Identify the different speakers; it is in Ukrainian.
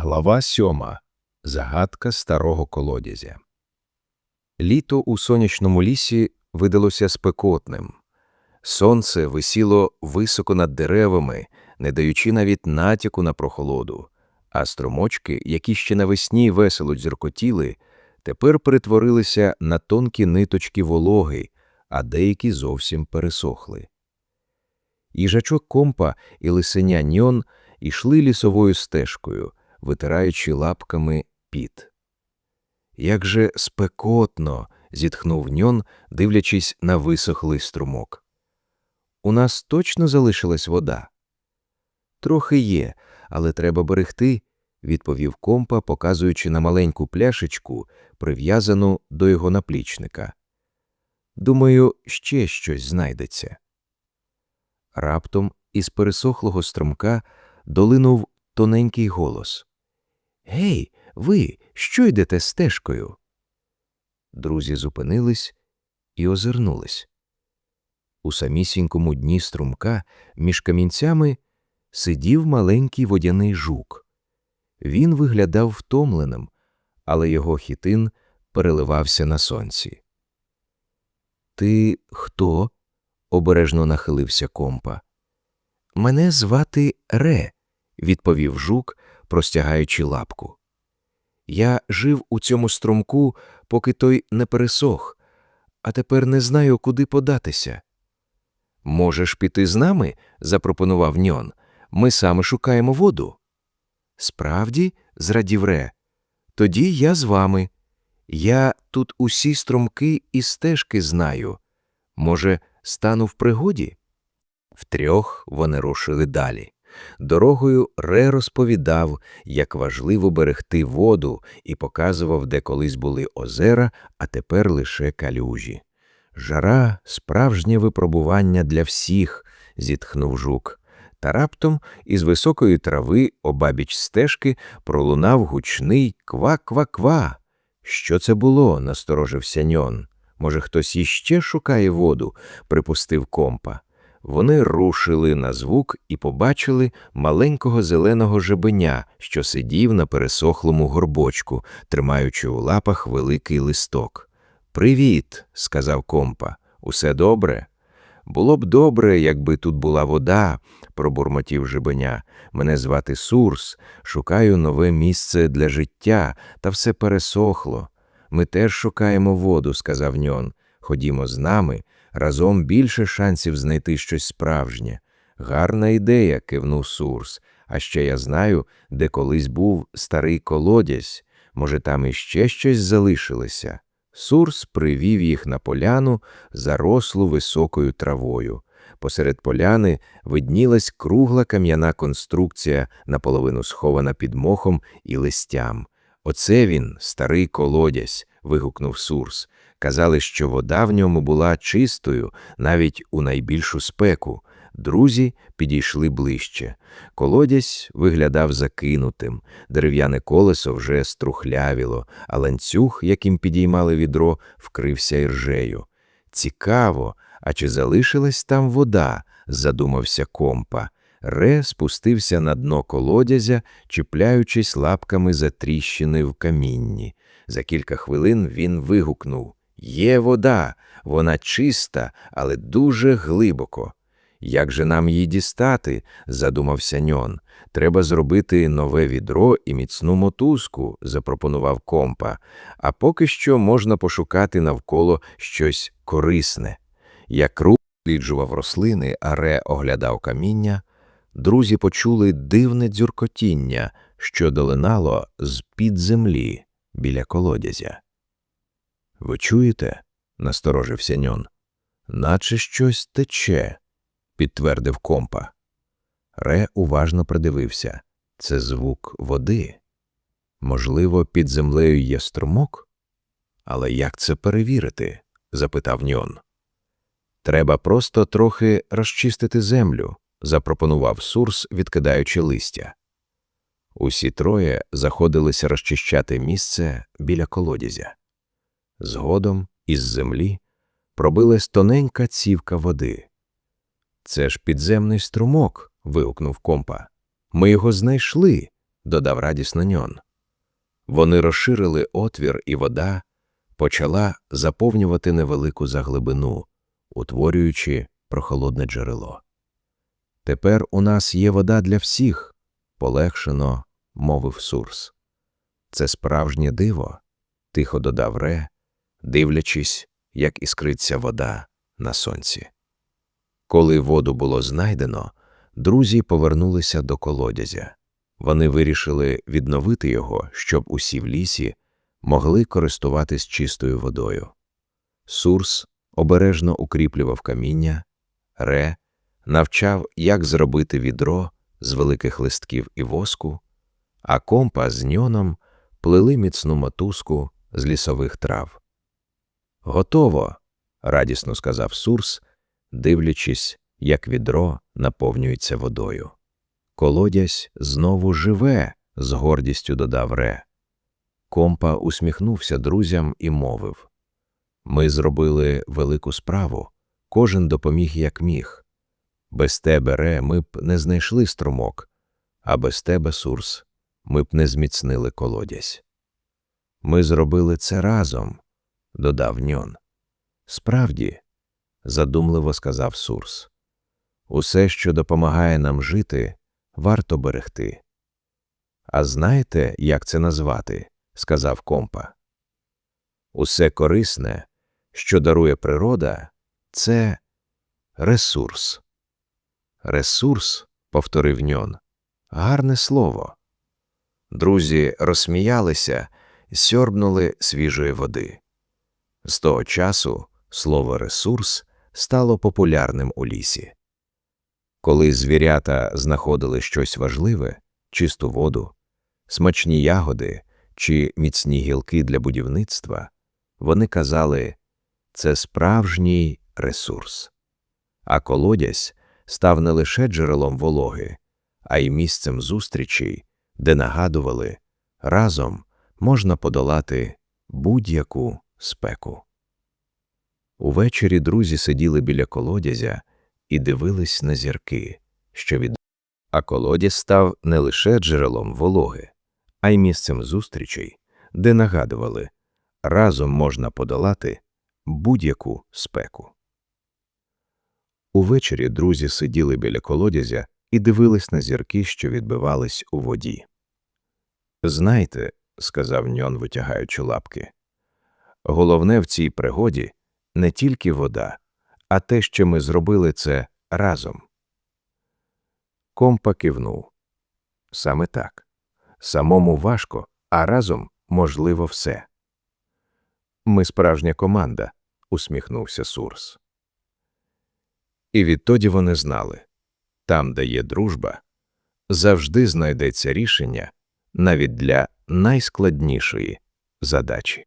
Speaker 1: Глава сьома. Загадка старого колодязя. Літо у сонячному лісі видалося спекотним. Сонце висіло високо над деревами, не даючи навіть натяку на прохолоду, а струмочки, які ще навесні весело дзюркотіли, тепер перетворилися на тонкі ниточки вологи, а деякі зовсім пересохли. Їжачок компа і лисеня ньон ішли лісовою стежкою, витираючи лапками піт. Як же спекотно, зітхнув ньон, дивлячись на висохлий струмок. У нас точно залишилась вода. Трохи є, але треба берегти, відповів компа, показуючи на маленьку пляшечку, прив'язану до його наплічника. Думаю, ще щось знайдеться. Раптом із пересохлого струмка долинув тоненький голос. Гей, ви, що йдете стежкою? Друзі зупинились і озирнулись. У самісінькому дні струмка між камінцями сидів маленький водяний жук. Він виглядав втомленим, але його хітин переливався на сонці. Ти хто? обережно нахилився компа. Мене звати Ре, відповів жук, простягаючи лапку. Я жив у цьому струмку, поки той не пересох, а тепер не знаю, куди податися. Можеш піти з нами? запропонував ньон. Ми саме шукаємо воду. Справді, зрадів Ре, тоді я з вами. Я тут усі струмки і стежки знаю. Може, стану в пригоді? Втрьох вони рушили далі. Дорогою Ре розповідав, як важливо берегти воду, і показував, де колись були озера, а тепер лише калюжі. Жара справжнє випробування для всіх, зітхнув жук. Та раптом із високої трави обабіч стежки пролунав гучний ква-ква-ква. Що це було? насторожився ньон. Може, хтось іще шукає воду, припустив компа. Вони рушили на звук і побачили маленького зеленого жебеня, що сидів на пересохлому горбочку, тримаючи у лапах великий листок. Привіт, сказав компа. Усе добре? Було б добре, якби тут була вода, пробурмотів жебеня. Мене звати Сурс, шукаю нове місце для життя, та все пересохло. Ми теж шукаємо воду, сказав ньон. Ходімо з нами, разом більше шансів знайти щось справжнє. Гарна ідея, кивнув Сурс. А ще я знаю, де колись був старий колодязь. Може, там іще щось залишилося. Сурс привів їх на поляну, зарослу високою травою. Посеред поляни виднілась кругла кам'яна конструкція, наполовину схована під мохом і листям. Оце він, старий колодязь, вигукнув Сурс. Казали, що вода в ньому була чистою навіть у найбільшу спеку. Друзі підійшли ближче. Колодязь виглядав закинутим, дерев'яне колесо вже струхлявіло, а ланцюг, яким підіймали відро, вкрився іржею. Цікаво, а чи залишилась там вода? задумався компа. Ре спустився на дно колодязя, чіпляючись лапками за тріщини в камінні. За кілька хвилин він вигукнув Є вода, вона чиста, але дуже глибоко. Як же нам її дістати? задумався ньон. Треба зробити нове відро і міцну мотузку, запропонував компа, а поки що можна пошукати навколо щось корисне. Як рух сліджував рослини, а Ре оглядав каміння, друзі почули дивне дзюркотіння, що долинало з-під землі біля колодязя. Ви чуєте? насторожився ньон. Наче щось тече, підтвердив компа. Ре уважно придивився це звук води. Можливо, під землею є струмок? Але як це перевірити? запитав ньон. Треба просто трохи розчистити землю, запропонував Сурс, відкидаючи листя. Усі троє заходилися розчищати місце біля колодязя. Згодом із землі пробилась тоненька цівка води. Це ж підземний струмок. вигукнув компа. Ми його знайшли. додав радісно ньон. Вони розширили отвір, і вода почала заповнювати невелику заглибину, утворюючи прохолодне джерело. Тепер у нас є вода для всіх, полегшено мовив Сурс. Це справжнє диво, тихо додав Ре, дивлячись, як іскриться вода на сонці. Коли воду було знайдено, друзі повернулися до колодязя. Вони вирішили відновити його, щоб усі в лісі могли користуватись чистою водою. Сурс обережно укріплював каміння, Ре навчав, як зробити відро з великих листків і воску, а компа з ньоном плели міцну мотузку з лісових трав. Готово, радісно сказав Сурс, дивлячись, як відро наповнюється водою. Колодязь знову живе, з гордістю додав Ре. Компа усміхнувся друзям і мовив Ми зробили велику справу, кожен допоміг як міг. Без тебе, Ре, ми б не знайшли струмок, а без тебе, Сурс, ми б не зміцнили колодязь. Ми зробили це разом, додав ньон. Справді, задумливо сказав Сурс. Усе, що допомагає нам жити, варто берегти. А знаєте, як це назвати? сказав компа. Усе корисне, що дарує природа, це ресурс. Ресурс, повторив ньон, гарне слово. Друзі розсміялися сьорбнули свіжої води. З того часу слово ресурс стало популярним у лісі. Коли звірята знаходили щось важливе, чисту воду, смачні ягоди чи міцні гілки для будівництва, вони казали це справжній ресурс. А колодязь став не лише джерелом вологи, а й місцем зустрічей, де нагадували разом можна подолати будь-яку спеку. Увечері друзі сиділи біля колодязя і дивились на зірки, що від. А колодязь став не лише джерелом вологи, а й місцем зустрічей, де нагадували разом можна подолати будь-яку спеку. Увечері друзі сиділи біля колодязя і дивились на зірки, що відбивались у воді. Знайте, сказав ньон, витягаючи лапки, головне в цій пригоді не тільки вода, а те, що ми зробили це разом. Компа кивнув. Саме так. Самому важко, а разом можливо все. Ми справжня команда, усміхнувся Сурс. І відтоді вони знали там, де є дружба, завжди знайдеться рішення навіть для найскладнішої задачі.